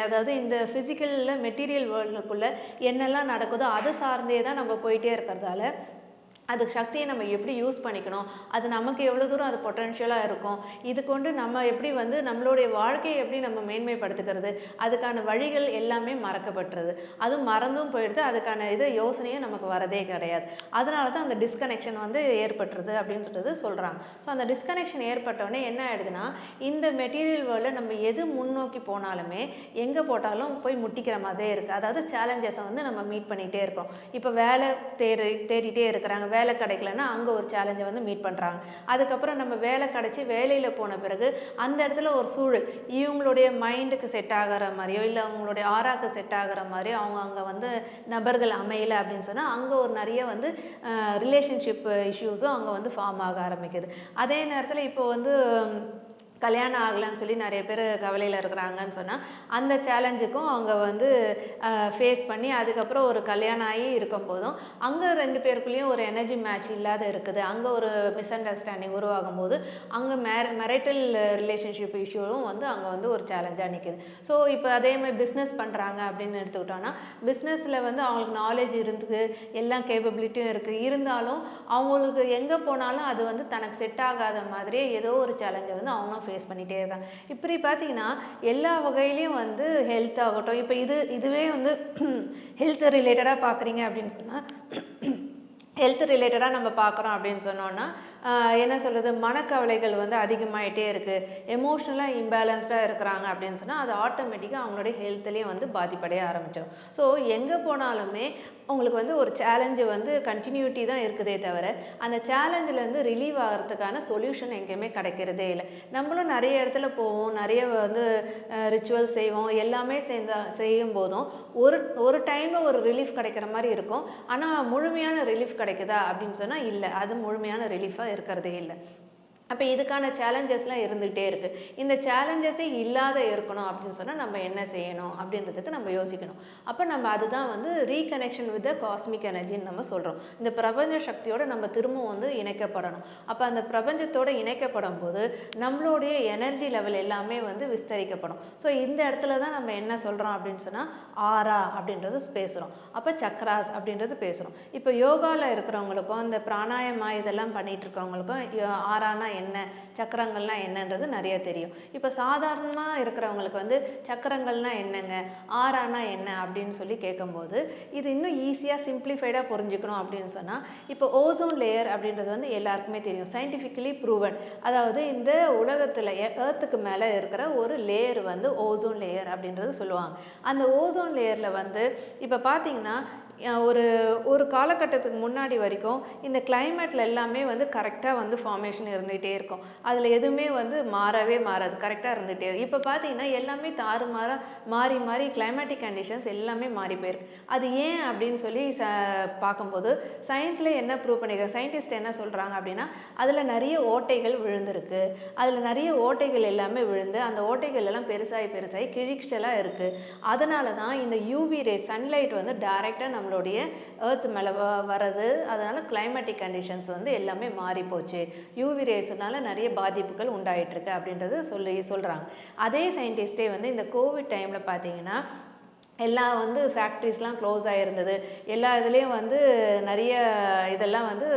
அதாவது இந்த ஃபிசிக்கலில் மெட்டீரியல் வேர்ல்டுக்குள்ளே என்னெல்லாம் நடக்குதோ அதை சார்ந்தே தான் நம்ம போயிட்டே இருக்கிறதால அது சக்தியை நம்ம எப்படி யூஸ் பண்ணிக்கணும்? அது நமக்கு எவ்வளோ தூரம் அது பொட்டன்ஷியலாக இருக்கும்? இது கொண்டு நம்ம எப்படி வந்து நம்மளுடைய வாழ்க்கையை எப்படி நம்ம மேன்மைப்படுத்துக்கிறது? அதுக்கான வழிகள் எல்லாமே மறக்கப்பட்டுறது அதுவும் மறந்தும் போயிடுது. அதுக்கான இது யோசனையும் நமக்கு வரதே கிடையாது. அதனால தான் அந்த டிஸ்கனெக்ஷன் வந்து ஏற்பட்டுருது அப்படின்னு சொல்லிட்டு சொல்கிறாங்க ஸோ அந்த டிஸ்கனெக்ஷன் ஏற்பட்டோடனே என்ன ஆயிடுதுன்னா இந்த மெட்டீரியல் வேர்ல்டில் நம்ம எது முன்னோக்கி போனாலுமே எங்கே போட்டாலும் போய் முட்டிக்கிற மாதிரியே இருக்குது அதாவது சேலஞ்சஸை வந்து நம்ம மீட் பண்ணிகிட்டே இருக்கோம். இப்போ வேலை தேடி தேடிட்டே இருக்கிறாங்க. வேலை கிடைக்கலன்னா அங்கே ஒரு சேலஞ்சை வந்து மீட் பண்ணுறாங்க அதுக்கப்புறம் நம்ம வேலை கிடச்சி வேலையில் போன பிறகு அந்த இடத்துல ஒரு சூழல். இவங்களுடைய மைண்டுக்கு செட் ஆகிற மாதிரியோ இல்லை அவங்களுடைய ஆறாக்கு செட் ஆகிற மாதிரியோ அவங்க அங்கே வந்து நபர்கள் அமையலை அப்படின்னு சொன்னால் அங்கே ஒரு நிறைய வந்து ரிலேஷன்ஷிப் இஷ்யூஸும் அங்கே வந்து ஃபார்ம் ஆக ஆரம்பிக்குது. அதே நேரத்தில் இப்போ வந்து கல்யாணம் ஆகலைன்னு சொல்லி நிறைய பேர் கவலையில் இருக்கிறாங்கன்னு சொன்னால் அந்த சேலஞ்சுக்கும் அவங்க வந்து ஃபேஸ் பண்ணி அதுக்கப்புறம் ஒரு கல்யாணம் ஆகி இருக்கும் போதும் அங்கே ரெண்டு பேருக்குள்ளேயும் ஒரு எனர்ஜி மேட்ச் இல்லாத இருக்குது. அங்கே ஒரு மிஸ் அண்டர்ஸ்டாண்டிங் உருவாகும் போது அங்கே மேர மெரைட்டல் ரிலேஷன்ஷிப் இஷ்யூவும் வந்து அங்கே வந்து ஒரு சேலஞ்சாக நிற்குது ஸோ இப்போ அதே மாதிரி பிஸ்னஸ் பண்ணுறாங்க அப்படின்னு எடுத்துக்கிட்டோன்னா பிஸ்னஸில் வந்து அவங்களுக்கு நாலேஜ் இருந்து எல்லா கேப்பபிலிட்டியும் இருக்குது இருந்தாலும் அவங்களுக்கு எங்கே போனாலும் அது வந்து தனக்கு செட் ஆகாத மாதிரியே ஏதோ ஒரு சேலஞ்சை வந்து அவங்களும் ஃபேஸ் பண்ணிகிட்டே இருக்காங்க இப்படி பார்த்தீங்கன்னா எல்லா வகையிலையும் வந்து ஹெல்த் ஆகட்டும் இப்போ இது இதுவே வந்து ஹெல்த் ரிலேட்டடாக பார்க்குறீங்க அப்படின்னு சொன்னால் ஹெல்த் ரிலேட்டடாக நம்ம பார்க்குறோம் அப்படின்னு சொன்னோன்னா என்ன சொல்கிறது மனக்கவலைகள் வந்து அதிகமாயிட்டே இருக்குது எமோஷ்னலாக இம்பேலன்ஸ்டாக இருக்கிறாங்க அப்படின்னு சொன்னால் அது ஆட்டோமேட்டிக்காக அவங்களுடைய ஹெல்த்துலேயே வந்து பாதிப்படைய ஆரம்பிச்சிடும். ஸோ எங்கே போனாலுமே உங்களுக்கு வந்து ஒரு சேலஞ்சு வந்து கண்டினியூட்டி தான் இருக்குதே தவிர அந்த சேலஞ்சிலேருந்து ரிலீவ் ஆகிறதுக்கான சொல்யூஷன் எங்கேயுமே கிடைக்கிறதே இல்லை. நம்மளும் நிறைய இடத்துல போவோம் நிறைய வந்து ரிச்சுவல் செய்வோம் எல்லாமே சேர்ந்தா செய்யும் போதும் ஒரு ஒரு டைமில் ஒரு ரிலீஃப் கிடைக்கிற மாதிரி இருக்கும். ஆனால் முழுமையான ரிலீஃப் கிடைக்குதா அப்படின்னு சொன்னால் இல்லை. அது முழுமையான ரிலீஃபாக இருக்கிறதே இல்லை. அப்போ இதுக்கான சேலஞ்சஸ்லாம் இருந்துகிட்டே இருக்குது இந்த சேலஞ்சஸே இல்லாத இருக்கணும் அப்படின்னு சொன்னால் நம்ம என்ன செய்யணும் அப்படின்றதுக்கு நம்ம யோசிக்கணும். அப்போ நம்ம அதுதான் வந்து ரீகனெக்ஷன் வித் த காஸ்மிக் எனர்ஜின்னு நம்ம சொல்கிறோம் இந்த பிரபஞ்ச சக்தியோடு நம்ம திரும்பவும் வந்து இணைக்கப்படணும். அப்போ அந்த பிரபஞ்சத்தோடு இணைக்கப்படும் போது நம்மளுடைய எனர்ஜி லெவல் எல்லாமே வந்து விஸ்தரிக்கப்படும். ஸோ இந்த இடத்துல தான் நம்ம என்ன சொல்கிறோம் அப்படின்னு சொன்னால் ஆரா அப்படின்றது பேசுகிறோம் அப்போ சக்ராஸ் அப்படின்றது பேசுகிறோம் இப்போ யோகாவில் இருக்கிறவங்களுக்கும் இந்த பிராணாயமா இதெல்லாம் பண்ணிகிட்டு இருக்கிறவங்களுக்கும் யோ- ஆரானா என்ன சக்கரங்கள்னா என்னன்றது நிறைய தெரியும். இப்போ சாதாரணமாக இருக்கிறவங்களுக்கு வந்து சக்கரங்கள்னா என்னங்க ஆறானா என்ன அப்படின்னு சொல்லி கேட்கும்போது இது இன்னும் ஈஸியாக சிம்பிளிஃபைடாக புரிஞ்சுக்கணும் அப்படின்னு சொன்னால் இப்போ ஓசோன் லேயர் அப்படின்றது வந்து எல்லாருக்குமே தெரியும். சயின்டிஃபிக்கலி ப்ரூவன் அதாவது இந்த உலகத்தில் ஏர்த்துக்கு மேலே இருக்கிற ஒரு லேயர் வந்து ஓசோன் லேயர் அப்படின்றது சொல்லுவாங்க. அந்த ஓசோன் லேயரில் வந்து இப்போ பார்த்தீங்கன்னா ஒரு ஒரு காலகட்டத்துக்கு முன்னாடி வரைக்கும் இந்த கிளைமேட்டில் எல்லாமே வந்து கரெக்டாக வந்து ஃபார்மேஷன் இருந்துகிட்டே இருக்கும். அதில் எதுவுமே வந்து மாறவே மாறாது. கரெக்டாக இருந்துகிட்டே இருக்கும். இப்போ பார்த்தீங்கன்னா எல்லாமே தாறுமாறாக மாறி மாறி கிளைமேட்டிக் கண்டிஷன்ஸ் எல்லாமே மாறி போயிருக்கு. அது ஏன் அப்படின்னு சொல்லி ச பார்க்கும்போது சயின்ஸில் என்ன ப்ரூவ் பண்ணியிருக்காங்க சயின்டிஸ்ட் என்ன சொல்கிறாங்க அப்படின்னா அதில் நிறைய ஓட்டைகள் விழுந்திருக்கு. அதில் நிறைய ஓட்டைகள் எல்லாமே விழுந்து அந்த ஓட்டைகள் எல்லாம் பெருசாகி பெருசாகி கிழிச்சலாக இருக்குது அதனால தான் இந்த யூவி ரே சன்லைட் வந்து டைரெக்டாக நம்மளுடைய ஏர்த் மேலே வர்றது அதனால் கிளைமேட்டிக் கண்டிஷன்ஸ் வந்து எல்லாமே மாறி போச்சு. யூவி பேசுறதுனால நிறைய பாதிப்புகள் உண்டாயிட்டிருக்கு அப்படின்றது சொல்லி சொல்கிறாங்க அதே சயின்டிஸ்டே வந்து இந்த கோவிட் டைமில் பார்த்தீங்கன்னா எல்லாம் வந்து ஃபேக்ட்ரிஸ்லாம் க்ளோஸ் ஆகிருந்தது எல்லா இதுலேயும் வந்து நிறைய இதெல்லாம் வந்து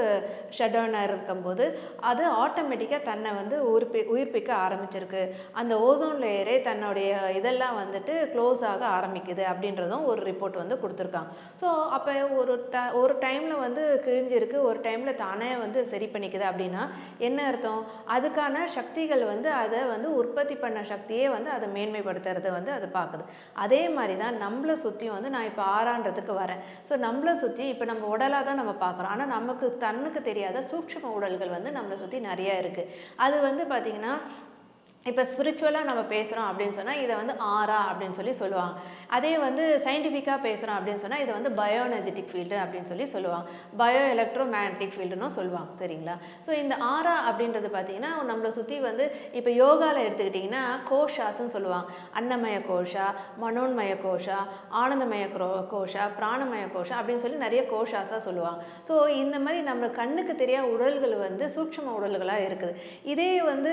ஷட் டவுன் ஆகிருக்கும்போது அது ஆட்டோமேட்டிக்காக தன்னை வந்து உயிர்ப்பி உயிர்ப்பிக்க ஆரம்பிச்சிருக்கு. அந்த ஓசோன் லேயரே தன்னுடைய இதெல்லாம் வந்துட்டு க்ளோஸ் ஆக ஆரம்பிக்குது அப்படின்றதும் ஒரு ரிப்போர்ட் வந்து கொடுத்துருக்காங்க ஸோ அப்போ ஒரு ட ஒரு டைமில் வந்து கிழிஞ்சிருக்கு. ஒரு டைமில் தானே வந்து சரி பண்ணிக்குது அப்படின்னா என்ன அர்த்தம்? அதுக்கான சக்திகள் வந்து அதை வந்து உற்பத்தி பண்ண சக்தியே வந்து அதை மேன்மைப்படுத்துறது வந்து அது பார்க்குது. அதே மாதிரி தான் நம்மளை சுற்றியும் வந்து நான் இப்போ ஆறான்றதுக்கு வரேன். ஸோ நம்மளை சுற்றி இப்போ நம்ம உடலாக தான் நம்ம பார்க்குறோம் ஆனால் நமக்கு தன்னுக்கு தெரியாத சூட்சம உடல்கள் வந்து நம்மளை சுற்றி நிறையா இருக்குது அது வந்து பார்த்திங்கன்னா இப்போ ஸ்பிரிச்சுவலாக நம்ம பேசுகிறோம் அப்படின்னு சொன்னால் இதை வந்து ஆரா அப்படின்னு சொல்லி சொல்லுவாங்க. அதே வந்து சயின்டிஃபிக்காக பேசுகிறோம் அப்படின்னு சொன்னால் இதை வந்து பயோஎனர்ஜெட்டிக் ஃபீல்டு அப்படின்னு சொல்லி சொல்லுவாங்க. பயோ எலக்ட்ரோ மேக்னட்டிக் ஃபீல்டுன்னு சொல்லுவாங்க சரிங்களா? ஸோ இந்த ஆரா அப்படின்றது பார்த்தீங்கன்னா நம்மளை சுற்றி வந்து இப்போ யோகாவில் எடுத்துக்கிட்டிங்கன்னா கோஷாஸ்ன்னு சொல்லுவாங்க. அன்னமய கோஷா மனோன்மய கோஷா ஆனந்தமய கோ கோஷா பிராணமய கோஷா அப்படின்னு சொல்லி நிறைய கோஷாஸாக சொல்லுவாங்க. ஸோ இந்த மாதிரி நம்ம கண்ணுக்கு தெரியாத உடல்கள் வந்து சூட்சம உடல்களாக இருக்குது. இதே வந்து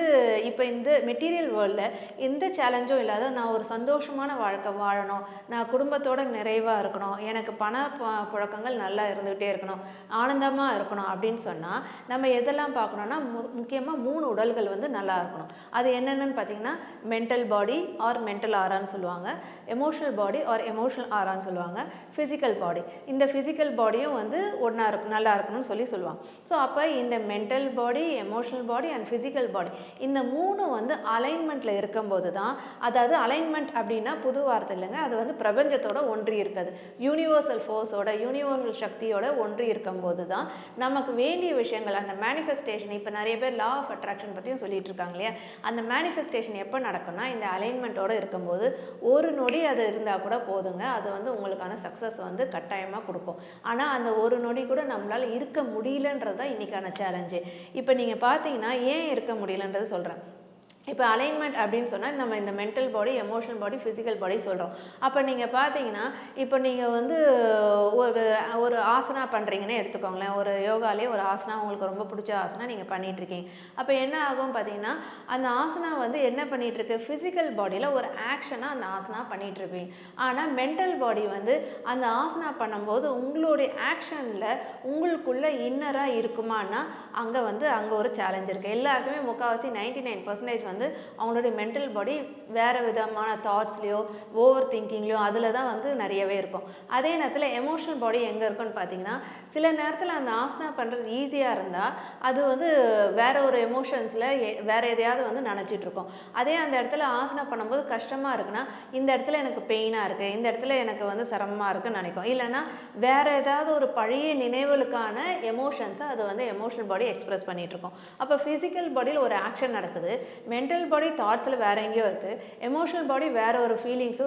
இப்போ இந்த மெட்டீரியல் வேர்ல்டில் எந்த சேலஞ்சும் இல்லாத நான் ஒரு சந்தோஷமான வாழ்க்கை வாழணும். நான் குடும்பத்தோட நிறைவாக இருக்கணும். எனக்கு பண புழக்கங்கள் நல்லா இருந்துகிட்டே இருக்கணும். ஆனந்தமாக இருக்கணும் அப்படின்னு சொன்னால் நம்ம எதெல்லாம் பார்க்கணுன்னா மு முக்கியமாக மூணு உடல்கள் வந்து நல்லா இருக்கணும். அது என்னென்னு பார்த்தீங்கன்னா மென்டல் பாடி ஆர் மென்டல் ஆரான்னு சொல்லுவாங்க. எமோஷனல் பாடி ஆர் எமோஷனல் ஆரான்னு சொல்லுவாங்க. ஃபிசிக்கல் பாடி இந்த ஃபிசிக்கல் பாடியும் வந்து ஒன்றா இருக்கு நல்லா இருக்கணும்னு சொல்லி சொல்லுவாங்க. ஸோ அப்போ இந்த mental body emotional body and physical body இந்த மூணு வந்து அலைன்மெண்ட்டில் இருக்கும்போது தான் அதாவது அலைன்மெண்ட் அப்படின்னா புது வார்த்தை இல்லைங்க அது வந்து பிரபஞ்சத்தோட ஒன்றி இருக்குது. யூனிவர்சல் ஃபோர்ஸோட யூனிவர்சல் சக்தியோட ஒன்றி இருக்கும்போது தான் நமக்கு வேண்டிய விஷயங்கள் அந்த மேனிஃபெஸ்டேஷன் இப்போ நிறைய பேர் லா ஆஃப் அட்ராக்ஷன் பற்றியும் சொல்லிட்டு இருக்காங்க இல்லையா? அந்த மேனிஃபெஸ்டேஷன் எப்போ நடக்கும்னா இந்த அலைன்மெண்ட்டோட இருக்கும்போது ஒரு நொடி அது இருந்தால் கூட போதுங்க அது வந்து உங்களுக்கான சக்ஸஸ் வந்து கட்டாயமாக கொடுக்கும். ஆனால் அந்த ஒரு நொடி கூட நம்மளால் இருக்க முடியலன்றது தான் இன்றைக்கான சேலஞ்சு இப்போ நீங்கள் பார்த்தீங்கன்னா ஏன் இருக்க முடியலன்றது சொல்கிறேன் இப்போ அலைன்மெண்ட் அப்படின்னு சொன்னால் நம்ம இந்த mental body emotional body physical body சொல்கிறோம் அப்போ நீங்கள் பார்த்தீங்கன்னா இப்போ நீங்கள் வந்து ஒரு ஒரு ஆசனா பண்ணுறீங்கன்னு எடுத்துக்கோங்களேன். ஒரு யோகாலே ஒரு ஆசனா உங்களுக்கு ரொம்ப பிடிச்ச ஆசனா நீங்கள் பண்ணிகிட்ருக்கீங்க இருக்கீங்க அப்போ என்ன ஆகும் பார்த்தீங்கன்னா அந்த ஆசனா வந்து என்ன பண்ணிகிட்ருக்கு ஃபிசிக்கல் பாடியில் ஒரு ஆக்ஷனாக அந்த ஆசனா பண்ணிகிட்ருப்பீங்க இருப்பீங்க ஆனால் மென்டல் பாடி வந்து அந்த ஆசனா பண்ணும்போது உங்களுடைய ஆக்ஷனில் உங்களுக்குள்ளே இன்னராக இருக்குமான்னா அங்கே வந்து அங்கே ஒரு சேலஞ்ச் இருக்குது எல்லாருக்குமே முக்கால்வாசி நைன்டி நைன் பர்சன்டேஜ் வந்து அவங்களுடைய மென்டல் பாடி வேறு விதமான தாட்ஸ்லேயோ ஓவர் திங்கிங்லேயோ அதில் தான் வந்து நிறையவே இருக்கும். அதே நேரத்தில் எமோஷனல் பாடி எங்கே இருக்குன்னு பார்த்தீங்கன்னா சில நேரத்தில் அந்த ஆசனா பண்ணுறது ஈஸியாக இருந்தால் அது வந்து வேற ஒரு எமோஷன்ஸில் வேறு எதையாவது வந்து நினச்சிட்ருக்கோம் அதே அந்த இடத்துல ஆசனா பண்ணும்போது கஷ்டமாக இருக்குன்னா இந்த இடத்துல எனக்கு பெயினாக இருக்குது இந்த இடத்துல எனக்கு வந்து சிரமமாக இருக்குன்னு நினைக்கும். இல்லைன்னா வேறு ஏதாவது ஒரு பழைய நினைவுகளுக்கான எமோஷன்ஸை அது வந்து எமோஷனல் பாடி எக்ஸ்ப்ரெஸ் பண்ணிட்டு அப்போ ஃபிசிக்கல் பாடியில் ஒரு ஆக்ஷன் நடக்குது மென்டல் பாடி தாட்ஸில் வேற எங்கேயோ இருக்குது எமோஷனல் பாடி வேற ஒரு ஃபீலிங்ஸோ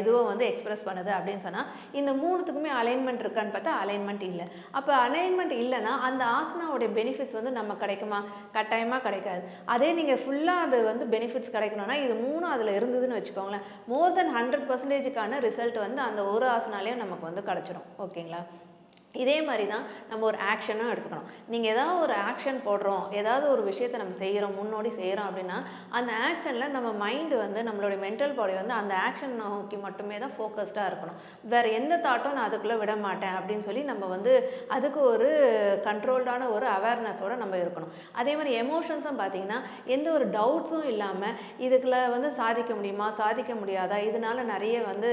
இதுவோ வந்து எக்ஸ்பிரஸ் பண்ணுது அப்படின்னு சொன்னால் இந்த மூணுத்துக்குமே அலைன்மெண்ட் இருக்கான்னு பார்த்தா அலைன்மெண்ட் இல்லை. அப்போ அலைன்மெண்ட் இல்லைன்னா அந்த ஆசனாவுடைய பெனிஃபிட்ஸ் வந்து நம்ம கிடைக்குமா? கட்டாயமாக கிடைக்காது. அதே நீங்கள் ஃபுல்லாக அது வந்து பெனிஃபிட்ஸ் கிடைக்கணும்னா இது மூணும் அதில் இருந்ததுன்னு வச்சுக்கோங்களேன். மோர் தென் ஹண்ட்ரட் பர்சன்டேஜுக்கான ரிசல்ட் வந்து அந்த ஒரு ஆசனாலேயே நமக்கு வந்து கிடச்சிரும். ஓகேங்களா? இதே மாதிரி தான் நம்ம ஒரு ஆக்ஷனும் எடுத்துக்கணும். நீங்கள் ஏதாவது ஒரு ஆக்ஷன் போடுறோம் ஏதாவது ஒரு விஷயத்தை நம்ம செய்கிறோம் முன்னோடி செய்கிறோம் அப்படின்னா அந்த ஆக்ஷனில் நம்ம மைண்டு வந்து நம்மளுடைய மென்டல் பாடி வந்து அந்த ஆக்ஷன் நோக்கி மட்டுமே தான் ஃபோக்கஸ்டாக இருக்கணும். வேறு எந்த தாட்டும் நான் அதுக்குள்ளே விட மாட்டேன் அப்படின்னு சொல்லி நம்ம வந்து அதுக்கு ஒரு கண்ட்ரோல்டான ஒரு அவேர்னஸோட நம்ம இருக்கணும். அதே மாதிரி எமோஷன்ஸும் பார்த்தீங்கன்னா எந்த ஒரு டவுட்ஸும் இல்லாமல் இதுக்குள்ள வந்து சாதிக்க முடியுமா சாதிக்க முடியாதா இதனால நிறைய வந்து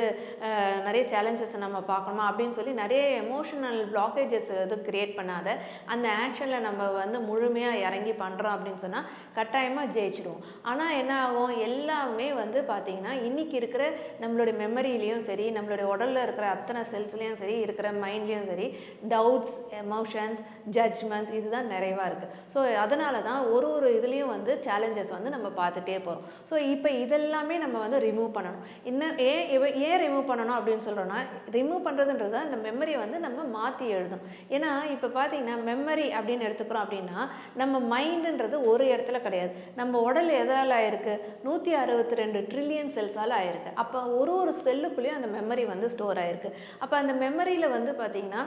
நிறைய சேலஞ்சஸ் நம்ம பார்க்கணுமா அப்படின்னு சொல்லி நிறைய எமோஷனல் பிளாக்கேஜஸ் எதுவும் கிரியேட் பண்ணாத. அந்த ஆக்ஷனில் நம்ம வந்து முழுமையாக இறங்கி பண்ணுறோம் அப்படின்னு சொன்னால் கட்டாயமாக ஜெயிச்சிடுவோம். ஆனால் என்ன ஆகும்? எல்லாமே வந்து பார்த்திங்கன்னா இன்றைக்கி இருக்கிற நம்மளுடைய மெமரியிலையும் சரி நம்மளுடைய உடலில் இருக்கிற அத்தனை செல்ஸ்லேயும் சரி இருக்கிற மைண்ட்லேயும் சரி டவுட்ஸ் எமோஷன்ஸ் ஜட்ஜ்மெண்ட்ஸ் இதுதான் நிறைவாக இருக்குது ஸோ அதனால தான் ஒரு ஒரு இதுலேயும் வந்து சேலஞ்சஸ் வந்து நம்ம பார்த்துட்டே போகிறோம் ஸோ இப்போ இதெல்லாமே நம்ம வந்து ரிமூவ் பண்ணணும். இன்னும் ஏன் ஏன் ரிமூவ் பண்ணணும் அப்படின்னு சொல்கிறோன்னா ரிமூவ் பண்ணுறதுன்றது தான் இந்த மெமரியை வந்து நம்ம மாற்ற எழுதணும் ஏன்னா இப்போ பார்த்தீங்கன்னா மெமரி அப்படின்னு எடுத்துக்கிறோம் அப்படின்னா நம்ம மைண்டுன்றது ஒரு இடத்துல கிடையாது. நம்ம உடல் எதால் ஆயிருக்கு? நூற்றி அறுபத்தி ரெண்டு ட்ரில்லியன் செல்ஸால் ஆயிருக்கு. அப்போ ஒரு ஒரு செல்லுக்குள்ளேயும் அந்த மெமரி வந்து ஸ்டோர் ஆயிருக்கு. அப்போ அந்த மெமரியில் வந்து பார்த்தீங்கன்னா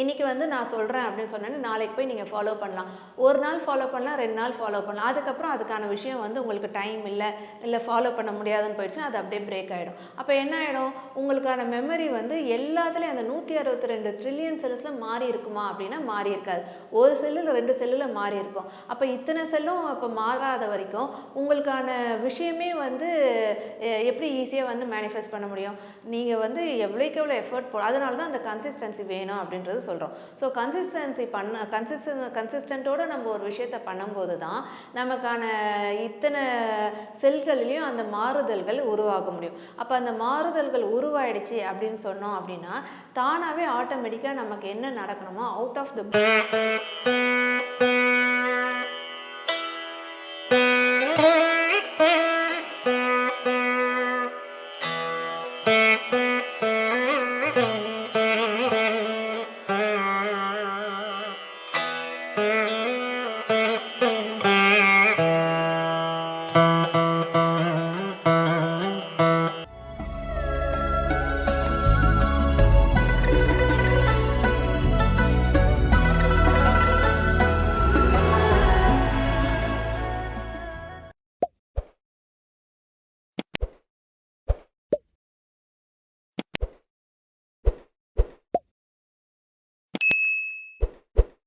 இன்றைக்கி வந்து நான் சொல்கிறேன் அப்படின்னு சொன்னேன்னு நாளைக்கு போய் நீங்கள் ஃபாலோ பண்ணலாம். ஒரு நாள் ஃபாலோ பண்ணலாம் ரெண்டு நாள் ஃபாலோ பண்ணலாம். அதுக்கப்புறம் அதுக்கான விஷயம் வந்து உங்களுக்கு டைம் இல்லை இல்லை ஃபாலோ பண்ண முடியாதுன்னு போயிடுச்சுன்னா அது அப்படியே பிரேக் ஆகிடும் அப்போ என்ன ஆகிடும் உங்களுக்கான மெமரி வந்து எல்லாத்துலேயும் அந்த நூற்றி அறுபத்தி ரெண்டு ட்ரில்லியன் செல்ஸில் மாறி இருக்குமா அப்படின்னா மாறி இருக்காது. ஒரு செல்லில் ரெண்டு செல்லில் மாறி இருக்கும். அப்போ இத்தனை செல்லும் இப்போ மாறாத வரைக்கும் உங்களுக்கான விஷயமே வந்து எப்படி ஈஸியாக வந்து மேனிஃபெஸ்ட் பண்ண முடியும்? நீங்கள் வந்து எவ்வளோக்கு எவ்வளோ எஃபர்ட் போ அதனால தான் அந்த கன்சிஸ்டன்சி வேணும் அப்படின்றது சொல்கிறோம் ஸோ கன்சிஸ்டன்சி பண்ண கன்சிஸ்டன் கன்சிஸ்டண்ட்டோடு நம்ம ஒரு விஷயத்த பண்ணும்போது தான் நமக்கான இத்தனை செல்களிலையும் அந்த மாறுதல்கள் உருவாக முடியும். அப்போ அந்த மாறுதல்கள் உருவாயிடுச்சு அப்படின்னு சொன்னோம் அப்படின்னா தானாகவே ஆட்டோமேட்டிக்காக நமக்கு என்ன நடக்கணுமோ அவுட் ஆஃப் த